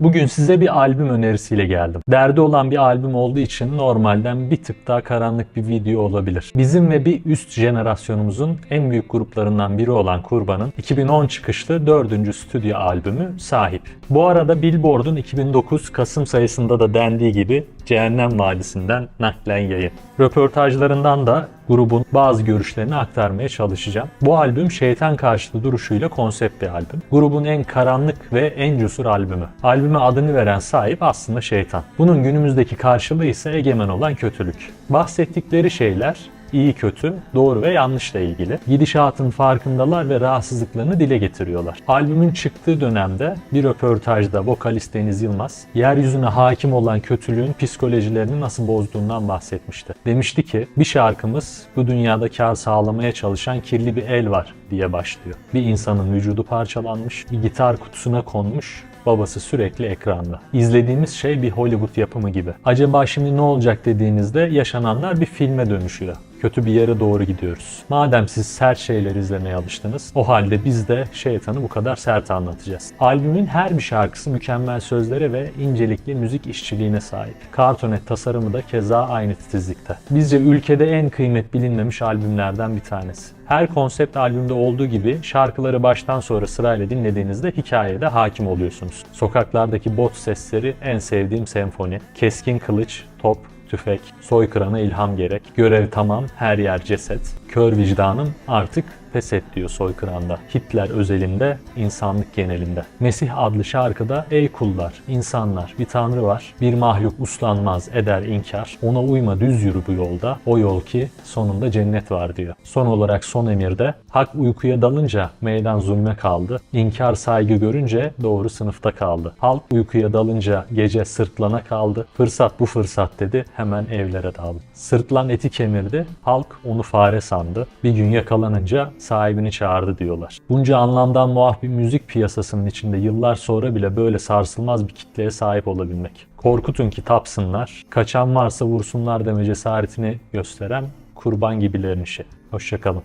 Bugün size bir albüm önerisiyle geldim. Derdi olan bir albüm olduğu için normalden bir tık daha karanlık bir video olabilir. Bizim ve bir üst jenerasyonumuzun en büyük gruplarından biri olan Kurban'ın 2010 çıkışlı 4. stüdyo albümü Sahip. Bu arada Billboard'un 2009 Kasım sayısında da dendiği gibi Cehennem Vadisi'nden naklen yayın. Röportajlarından da grubun bazı görüşlerini aktarmaya çalışacağım. Bu albüm şeytan karşıtı duruşuyla konsept bir albüm. Grubun en karanlık ve en cesur albümü. Albüme adını veren sahip aslında şeytan. Bunun günümüzdeki karşılığı ise egemen olan kötülük. Bahsettikleri şeyler iyi kötü, doğru ve yanlışla ilgili. Gidişatın farkındalar ve rahatsızlıklarını dile getiriyorlar. Albümün çıktığı dönemde bir röportajda vokalist Deniz Yılmaz, yeryüzüne hakim olan kötülüğün psikolojilerini nasıl bozduğundan bahsetmişti. Demişti ki, bir şarkımız bu dünyada kar sağlamaya çalışan kirli bir el var diye başlıyor. Bir insanın vücudu parçalanmış, bir gitar kutusuna konmuş, babası sürekli ekranda. İzlediğimiz şey bir Hollywood yapımı gibi. Acaba şimdi ne olacak dediğinizde yaşananlar bir filme dönüşüyor. Kötü bir yere doğru gidiyoruz. Madem siz sert şeyler izlemeye alıştınız, o halde biz de şeytanı bu kadar sert anlatacağız. Albümün her bir şarkısı mükemmel sözlere ve incelikli müzik işçiliğine sahip. Kartonet tasarımı da keza aynı titizlikte. Bizce ülkede en kıymet bilinmemiş albümlerden bir tanesi. Her konsept albümde olduğu gibi şarkıları baştan sonra sırayla dinlediğinizde hikayede hakim oluyorsunuz. Sokaklardaki bot sesleri en sevdiğim senfoni. Keskin kılıç, top, tüfek, soykırana ilham gerek, görev tamam, her yer ceset, kör vicdanım artık pes et diyor soykıranda. Hitler özelinde, insanlık genelinde. Mesih adlı şarkıda ey kullar, insanlar, bir tanrı var, bir mahluk uslanmaz, eder inkar, ona uyma düz yürü bu yolda, o yol ki sonunda cennet var diyor. Son olarak son emirde, hak uykuya dalınca meydan zulme kaldı, inkar saygı görünce doğru sınıfta kaldı. Halk uykuya dalınca gece sırtlana kaldı, fırsat bu fırsat dedi, hemen evlere daldı. Sırtlan eti kemirdi, halk onu fare sandı, bir gün yakalanınca sahibini çağırdı diyorlar. Bunca anlamdan muaf bir müzik piyasasının içinde yıllar sonra bile böyle sarsılmaz bir kitleye sahip olabilmek. Korkutun ki tapsınlar, kaçan varsa vursunlar deme cesaretini gösteren kurban gibilerin işi. Hoşçakalın.